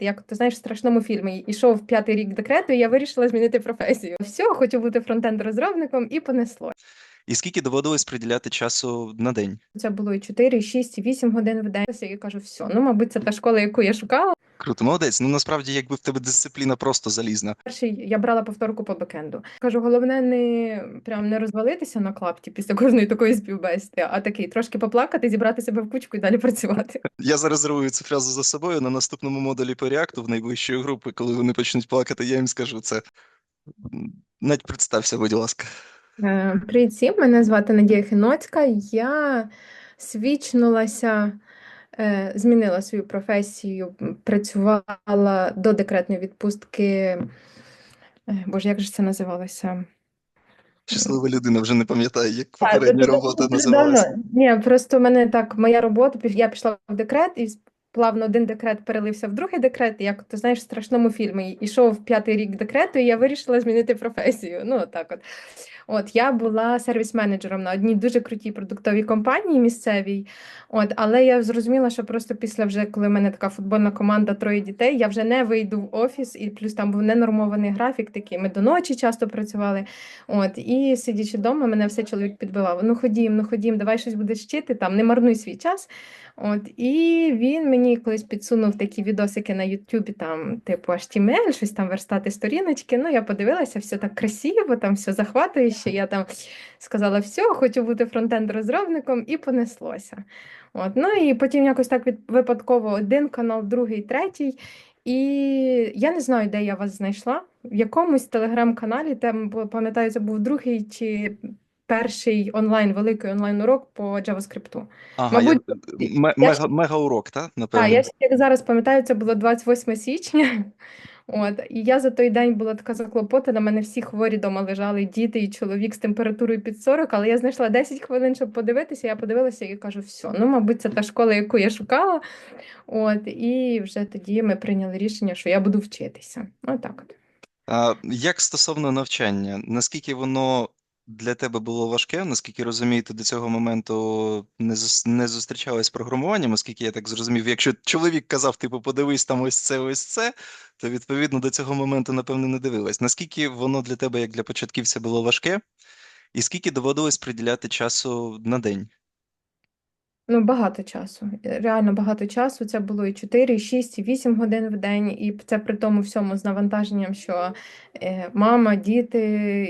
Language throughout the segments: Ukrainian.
Як ти знаєш, в страшному фільмі ішов п'ятий рік декрету, і я вирішила змінити професію. Все, хочу бути фронтенд-розробником, і понесло. І скільки доводилось приділяти часу на день? Це було і 4, і 6, і 8 годин в день. Я кажу, все, ну мабуть, це та школа, яку я шукала. Круто, молодець. Ну насправді, якби в тебе дисципліна просто залізна. Перший я брала повторку по бекенду. Кажу, головне не прям не розвалитися на клапті після кожної такої співбесіди, а такий трошки поплакати, зібрати себе в кучку і далі працювати. Я зарезервую цю фразу за собою на наступному модулі по реакту в найближчої групи, коли вони почнуть плакати, я їм скажу це. Навіть представся, будь ласка. Е, Привіт всім, мене звати Надія Хиноцька. Я свічнулася, змінила свою професію, працювала до декретної відпустки. е, Боже, як же це називалося? Щаслива людина вже не пам'ятає, як попередня робота називалася. Ні, просто в мене так, моя робота, я пішла в декрет і плавно один декрет перелився в другий декрет. Як ти знаєш, в страшному фільмі ішов п'ятий рік декрету, і я вирішила змінити професію. Ну, так от. От я була сервіс-менеджером на одній дуже крутій продуктовій компанії місцевій. От, але я зрозуміла, що просто після вже, коли в мене така футбольна команда, троє дітей, я вже не вийду в офіс, і плюс там був ненормований графік, такий ми до ночі часто працювали. От, і сидячи вдома, мене все чоловік підбивав. Ну ходім, ну ходім, давай щось будеш вчити, там не марнуй свій час. От, і він мені колись підсунув такі відосики на Ютубі, там, типу HTML, щось там верстати сторіночки. Ну, я подивилася, все так красиво, там все захватуюче. Я там сказала, все, хочу бути фронтенд-розробником, і понеслося. От, ну і потім якось так від, випадково один канал, другий, третій. І я не знаю, де я вас знайшла. В якомусь телеграм-каналі, там пам'ятаю, це був другий чи перший онлайн, великий онлайн урок по JavaScript. Ага, я, Мабуть, ме- я мега, мега урок, так? Так, Напевно. я ще як зараз пам'ятаю, це було 28 січня. От, і я за той день була така заклопотана. Мене всі хворі дома лежали, діти і чоловік з температурою під 40, але я знайшла 10 хвилин, щоб подивитися. Я подивилася і кажу, все, ну, мабуть, це та школа, яку я шукала. От, і вже тоді ми прийняли рішення, що я буду вчитися. Отак от. Як стосовно навчання, наскільки воно для тебе було важке? Наскільки розумію, ти до цього моменту не, не зустрічалась з програмуванням, оскільки я так зрозумів, якщо чоловік казав, типу, подивись там ось це, ось це, то відповідно до цього моменту, напевно, не дивилась. Наскільки воно для тебе, як для початківця, було важке, і скільки доводилось приділяти часу на день? Ну, багато часу. Реально багато часу. Це було і 4, і 6, і 8 годин в день. І це при тому всьому з навантаженням, що е, мама, діти,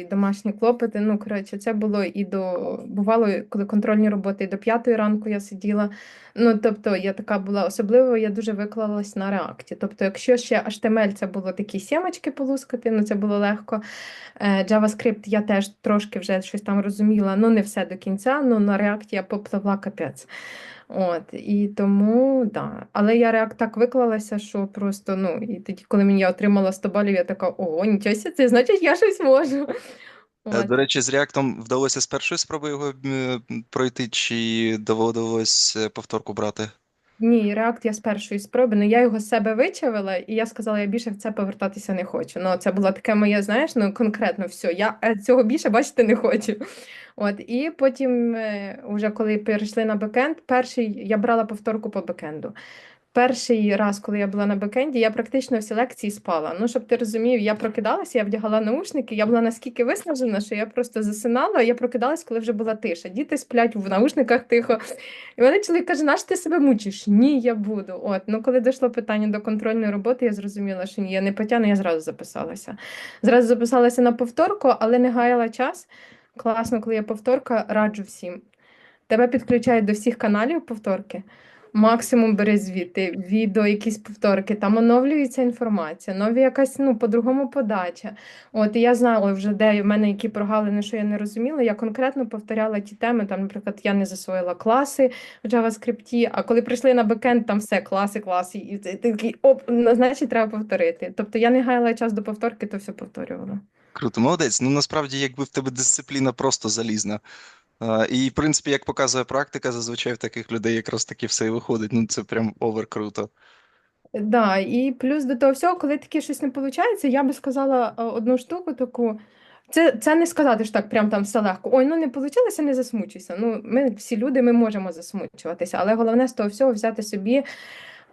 і домашні клопоти. Ну, коротше, це було і до бувало, коли контрольні роботи, і до п'ятої ранку я сиділа. Ну, тобто, я така була особливо, я дуже виклалась на реакті. Тобто, якщо ще HTML це було такі сімочки полускати, ну це було легко. Е, JavaScript я теж трошки вже щось там розуміла, ну не все до кінця, ну на React я попливла капець. От, і тому, да. Але я React так виклалася, що просто, ну, і тоді, коли мені я отримала 100 балів, я така, ого, нічого це значить, я щось можу. Е, От. До речі, з React вдалося з першої спроби його пройти, чи доводилось е, повторку брати? Ні, React я з першої спроби, ну я його з себе вичавила, і я сказала, я більше в це повертатися не хочу. Ну, це було таке моє, знаєш, ну конкретно все. Я е, цього більше бачити не хочу. От, і потім, е, уже коли перейшли на бекенд, перший я брала повторку по бекенду. Перший раз, коли я була на бекенді, я практично всі лекції спала. Ну, щоб ти розумів, я прокидалася, я вдягала наушники, я була наскільки виснажена, що я просто засинала, я прокидалась, коли вже була тиша. Діти сплять в наушниках тихо. І мене чоловік каже, наш ти себе мучиш? Ні, я буду. От, ну коли дійшло питання до контрольної роботи, я зрозуміла, що ні, я не потягну, я зразу записалася. Зразу записалася на повторку, але не гаяла час. Класно, коли є повторка, раджу всім. Тебе підключають до всіх каналів повторки. Максимум бери звідти, відео, якісь повторки, там оновлюється інформація, нові якась, ну, по-другому подача. От, і я знала вже, де в мене які прогалини, що я не розуміла. Я конкретно повторяла ті теми. Там, наприклад, я не засвоїла класи в JavaScript, а коли прийшли на бекенд, там все, класи, класи, і ти такий оп, значить, треба повторити. Тобто я не гаяла час до повторки, то все повторювала. Круто, молодець. Ну насправді, якби в тебе дисципліна просто залізна. І, в принципі, як показує практика, зазвичай в таких людей якраз таки все і виходить. Ну, це прям овер круто. Да, і плюс до того всього, коли таке щось не виходить, я би сказала е, одну штуку таку. Це, це не сказати ж так, прям там все легко. Ой, ну не вийшло, не засмучуйся. Ну, ми всі люди, ми можемо засмучуватися, але головне з того всього взяти собі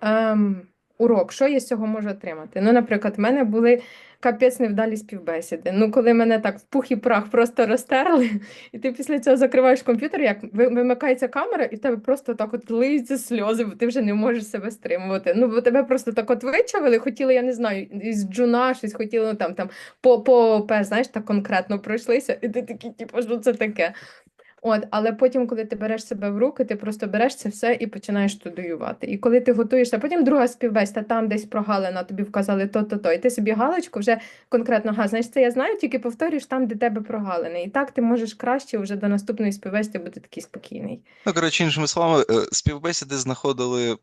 ем, урок, що я з цього можу отримати. Ну, наприклад, в мене були капець невдалі співбесіди. Ну, коли мене так в пух і прах просто розтерли, і ти після цього закриваєш комп'ютер, як ви- вимикається камера, і в тебе просто так от лиються сльози, бо ти вже не можеш себе стримувати. Ну, бо тебе просто так от вичавили, хотіли, я не знаю, із джуна щось хотіли, ну, там, там, по, по ОП, знаєш, так конкретно пройшлися, і ти такий, типу, що це таке? От, але потім, коли ти береш себе в руки, ти просто береш це все і починаєш студіювати. І коли ти готуєшся, потім друга співбесіда, там десь прогалина, тобі вказали то-то, то, і ти собі галочку вже конкретно, га, знаєш, це я знаю, тільки повторюєш там, де тебе прогалини. І так ти можеш краще вже до наступної співбесіди бути такий спокійний. Ну, коротше, іншими словами, е, співбесіди знаходили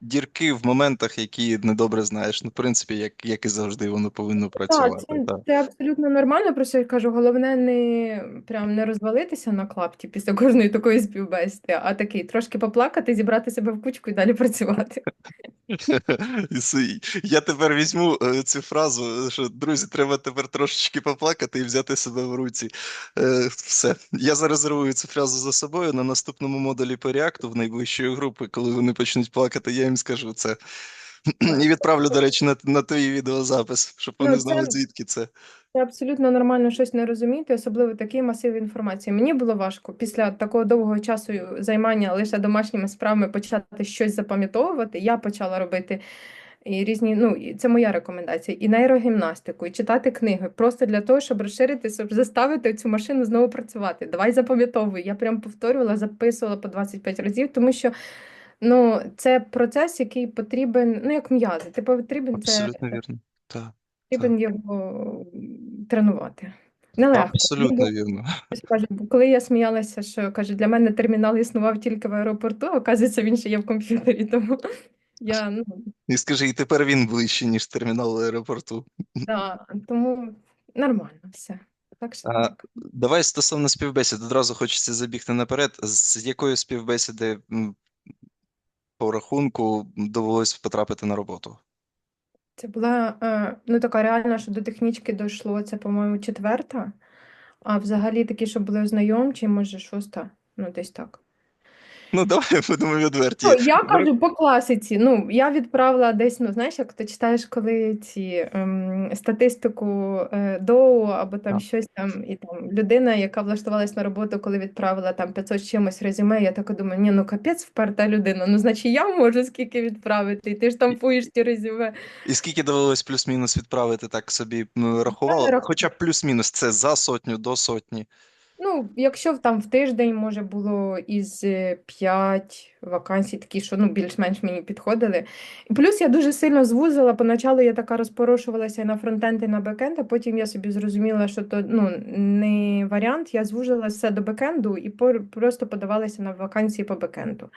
дірки в моментах, які недобре знаєш. Ну, в принципі, як, як і завжди воно повинно Так, працювати. це, так. це абсолютно нормально, просто я кажу, головне не прям не розвалитися на клапті після кожної такої співбесіди, а такий трошки поплакати, зібрати себе в кучку і далі працювати. Я тепер візьму е, цю фразу, що друзі, треба тепер трошечки поплакати і взяти себе в руці. Е, Все. Я зарезервую цю фразу за собою на наступному модулі по реакту в найближчої групи, коли вони почнуть плакати, я їм скажу це. І відправлю, до речі, на, на твій відеозапис, щоб вони Ну, знали, звідки це. Це абсолютно нормально щось не розуміти, особливо такий масив інформації. Мені було важко після такого довгого часу займання лише домашніми справами почати щось запам'ятовувати. Я почала робити і різні, ну і це моя рекомендація, і нейрогімнастику, і читати книги, просто для того, щоб розширити, щоб заставити цю машину знову працювати. Давай запам'ятовуй. Я прям повторювала, записувала по 25 разів, тому що ну, це процес, який потрібен, ну як м'язи. Ти потрібен це Абсолютно вірно. Так. потрібен його м, тренувати. Нелегко. Абсолютно вірно. коли я сміялася, що каже, для мене термінал існував тільки в аеропорту, а оказується, він ще є в комп'ютері. Тому я ну І скажи, і тепер він ближче, ніж термінал аеропорту. да, тому нормально все. Так що А, так. Давай стосовно співбесід, одразу хочеться забігти наперед. З якої співбесіди по рахунку довелось потрапити на роботу? Це була е, ну така реальна, що до технічки дійшло. Це, по-моєму, четверта. А взагалі такі, що були ознайомчі, може, шоста. Ну, десь так. Ну, давай будемо відверті. Ну, я кажу по класиці. Ну, я відправила десь, ну, знаєш, як ти читаєш, коли ці ем, статистику е, Доу або там Так. щось там, і там людина, яка влаштувалась на роботу, коли відправила там 500 чимось резюме, я так думаю, ні, ну капець вперта людина, ну, значить, я можу скільки відправити, і ти штампуєш ті резюме. І скільки довелось плюс-мінус відправити, так собі м, рахувала? Хоча плюс-мінус, це за сотню, до сотні. Ну, якщо там в тиждень, може, було із 5 вакансій, такі, що ну, більш-менш мені підходили. І плюс я дуже сильно звузила. Поначалу я така розпорошувалася і на фронтенд, і на бекенд, а потім я собі зрозуміла, що то ну, не варіант. Я звужила все до бекенду і просто подавалася на вакансії по бекенду.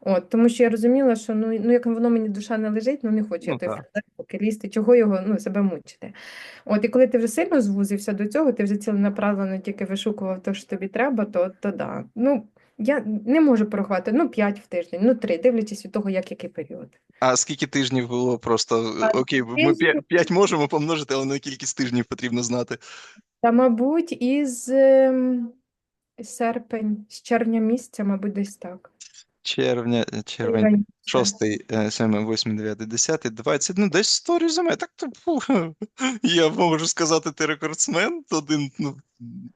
От, тому що я розуміла, що ну, ну як воно мені душа не лежить, ну не хочу Ну, фронтенд поки лізти, чого його ну, себе мучити. От, і коли ти вже сильно звузився до цього, ти вже ціленаправленно тільки вишукував те, що тобі треба, то, то да. Ну, я не можу порахувати, ну, 5 в тиждень, ну, 3, дивлячись від того, як який період. А скільки тижнів було просто А, окей, ми тижнів- 5 можемо помножити, але на кількість тижнів потрібно знати. Та, мабуть, із ем, серпень, з червня місяця, мабуть, десь так. Червня, червень, Раніше. 6, 7, 8, 9, 10, 20, ну десь 100 резюме. Так то фу, я можу сказати, ти рекордсмен. Один, ну,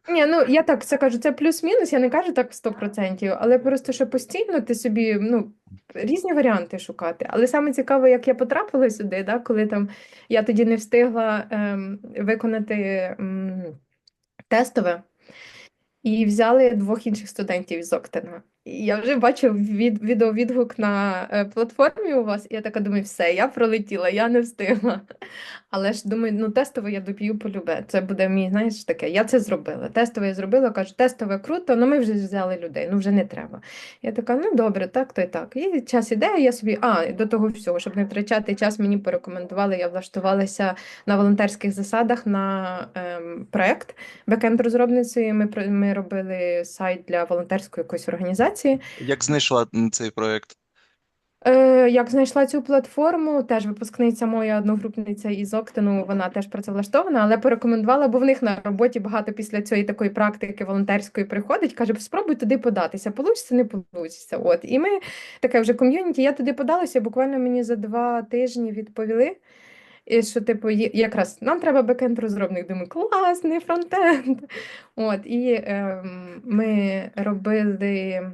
Ні, ну я так це кажу, це плюс-мінус, я не кажу так 100%, але просто що постійно ти собі ну, різні варіанти шукати. Але саме цікаво, як я потрапила сюди, да, коли там я тоді не встигла ем, виконати ем, тестове, і взяли двох інших студентів із Октана. Я вже бачу від, відеовідгук на е, платформі у вас, і я така думаю, все, я пролетіла, я не встигла. Але ж думаю, ну тестове я доб'ю полюбе. Це буде мій, знаєш, таке. Я це зробила. Тестове я зробила, кажу, тестове круто, але ми вже взяли людей, ну вже не треба. Я така, ну добре, так, то й так. І час іде, я собі, а, до того всього, щоб не втрачати час, мені порекомендували, я влаштувалася на волонтерських засадах на ем, проект бекенд-розробницею. Ми, ми робили сайт для волонтерської якоїсь організації. Як знайшла цей проект? Е, як знайшла цю платформу, теж випускниця моя одногрупниця із Октину, вона теж працевлаштована, але порекомендувала, бо в них на роботі багато після цієї такої практики волонтерської приходить, каже, спробуй туди податися, получиться, не получиться. От. І ми таке вже ком'юніті, я туди подалася, буквально мені за два тижні відповіли. І що, типу, якраз нам треба бекенд розробник. Думаю, класний фронтенд. От, і ем, ми робили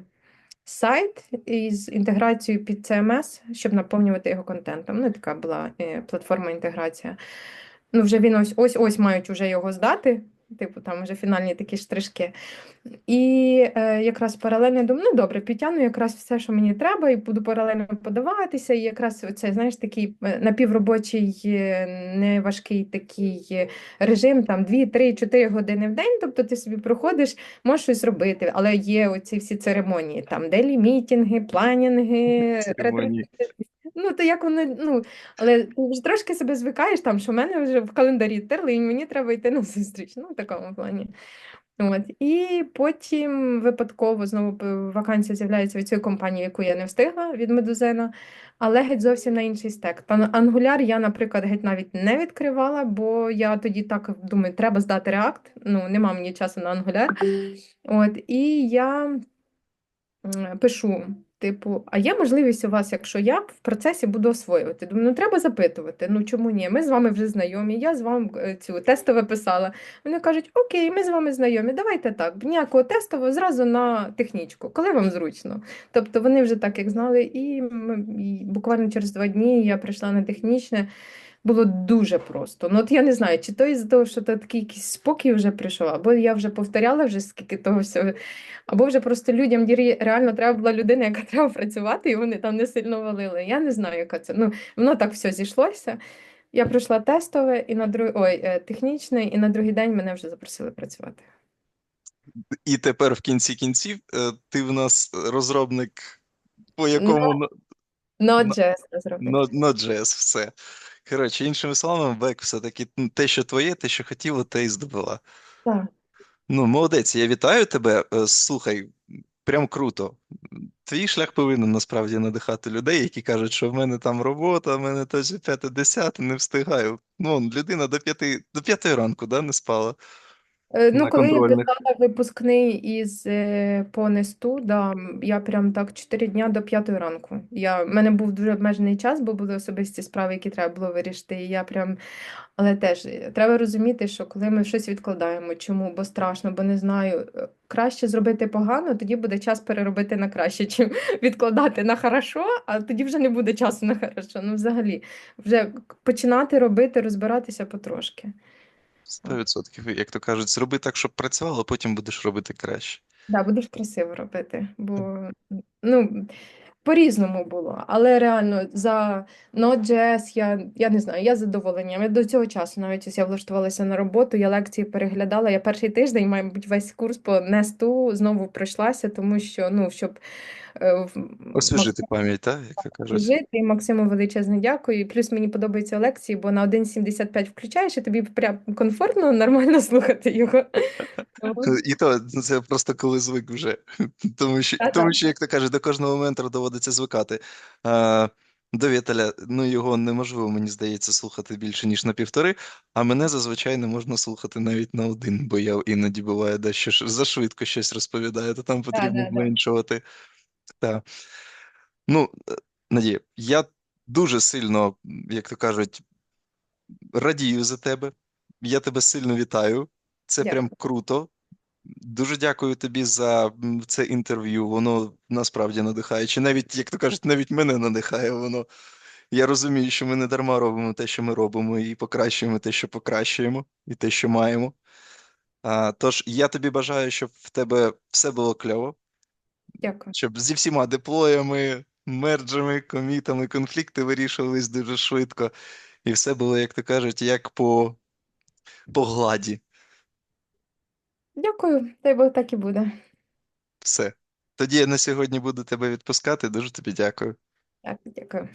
сайт із інтеграцією під CMS, щоб наповнювати його контентом. Ну, така була е, платформа інтеграція. Ну, вже він ось ось ось мають уже його здати. Типу, там вже фінальні такі штришки. І е, якраз паралельно думаю, ну добре, підтягну якраз все, що мені треба, і буду паралельно подаватися. І якраз це, знаєш, такий е, напівробочий, е, неважкий такий е, режим, там 2, 3, 4 години в день. Тобто ти собі проходиш, можеш щось робити, але є оці всі церемонії, там делі мітінги, планінги. Ну, то як воно, ну, але ти вже трошки себе звикаєш, там, що в мене вже в календарі терлень, мені треба йти на зустріч. Ну, в такому плані. От. І потім випадково знову вакансія з'являється від цієї компанії, яку я не встигла від Медузена, але геть зовсім на інший стек. Angular я, наприклад, геть навіть не відкривала, бо я тоді так думаю, треба здати React. Ну, нема мені часу на Angular. От, і я пишу, типу, а є можливість у вас, якщо я в процесі буду освоювати? Думаю, ну треба запитувати. Ну чому ні? Ми з вами вже знайомі. Я з вами е, цю тестове писала. Вони кажуть, окей, ми з вами знайомі, давайте так. Ніякого тестового, зразу на технічку, коли вам зручно. Тобто вони вже так як знали, і, ми- і буквально через два дні я прийшла на технічне. Було дуже просто. Ну, от я не знаю, чи то із-за того, що то такий якийсь спокій вже прийшов, або я вже повторяла вже скільки того всього, або вже просто людям реально треба була людина, яка треба працювати, і вони там не сильно валили. Я не знаю, яка це. Ну, воно так все зійшлося. Я пройшла тестове і на друг... Ой, е, технічне, і на другий день мене вже запросили працювати. І тепер в кінці кінців е, ти в нас розробник, по якому на- Node.js розробник. Node- Node.js, все. Коротше, іншими словами, бек все-таки те, що твоє, те, що хотіла, те і здобула. Так. Ну, молодець, я вітаю тебе. Е, Слухай, прям круто. Твій шлях повинен насправді надихати людей, які кажуть, що в мене там робота, в мене то ж п'яте десяте, не встигаю. Ну, людина до п'яти, до п'ятої ранку, да, не спала Е, Ну, на коли я контрольних. писала випускний із е, по несту, да, м, я прям так 4 дня до 5 ранку. Я, в мене був дуже обмежений час, бо були особисті справи, які треба було вирішити. І я прям, але теж е, треба розуміти, що коли ми щось відкладаємо, чому? Бо страшно, бо не знаю. е, Краще зробити погано, тоді буде час переробити на краще, чим відкладати на хорошо, а тоді вже не буде часу на хорошо. Ну, взагалі, вже починати робити, розбиратися потрошки. Сто відсотків. Як то кажуть, зроби так, щоб працювало, потім будеш робити краще. Да, будеш красиво робити, бо ну, по-різному було. Але реально за Node.js я, я не знаю, я з задоволенням. Я до цього часу, навіть ось я влаштувалася на роботу, я лекції переглядала. Я перший тиждень, мабуть, весь курс по несту знову пройшлася, тому що, ну, щоб Освіжити пам'ять, так, як то кажуть. жити. І Максиму величезне дякую. І плюс мені подобаються лекції, бо на 1,75 включаєш, і тобі прям комфортно, нормально слухати його. І то ну, це просто коли звик вже. Тому що, тому що, як то кажуть, до кожного ментора доводиться звикати. А, до Віталя, ну його неможливо, мені здається, слухати більше, ніж на півтори, а мене зазвичай не можна слухати навіть на один, бо я іноді буває дещо зашвидко щось розповідаю, то там потрібно да, да. зменшувати. Та. Ну, е, Надія, я дуже сильно, як то кажуть, радію за тебе. Я тебе сильно вітаю. Це Дякую. прям круто. Дуже дякую тобі за це інтерв'ю. Воно насправді надихаюче. Навіть, як то кажуть, навіть мене надихає воно. Я розумію, що ми не дарма робимо те, що ми робимо, і покращуємо те, що покращуємо, і те, що маємо. А, тож я тобі бажаю, щоб в тебе все було кльово, Дякую. щоб зі всіма деплоями, мерджами, комітами, конфлікти вирішувались дуже швидко, і все було, як то кажуть, як по, по гладі. Дякую, дай Бог так і буде. Все. Тоді я на сьогодні буду тебе відпускати. Дуже тобі дякую. Так, дякую.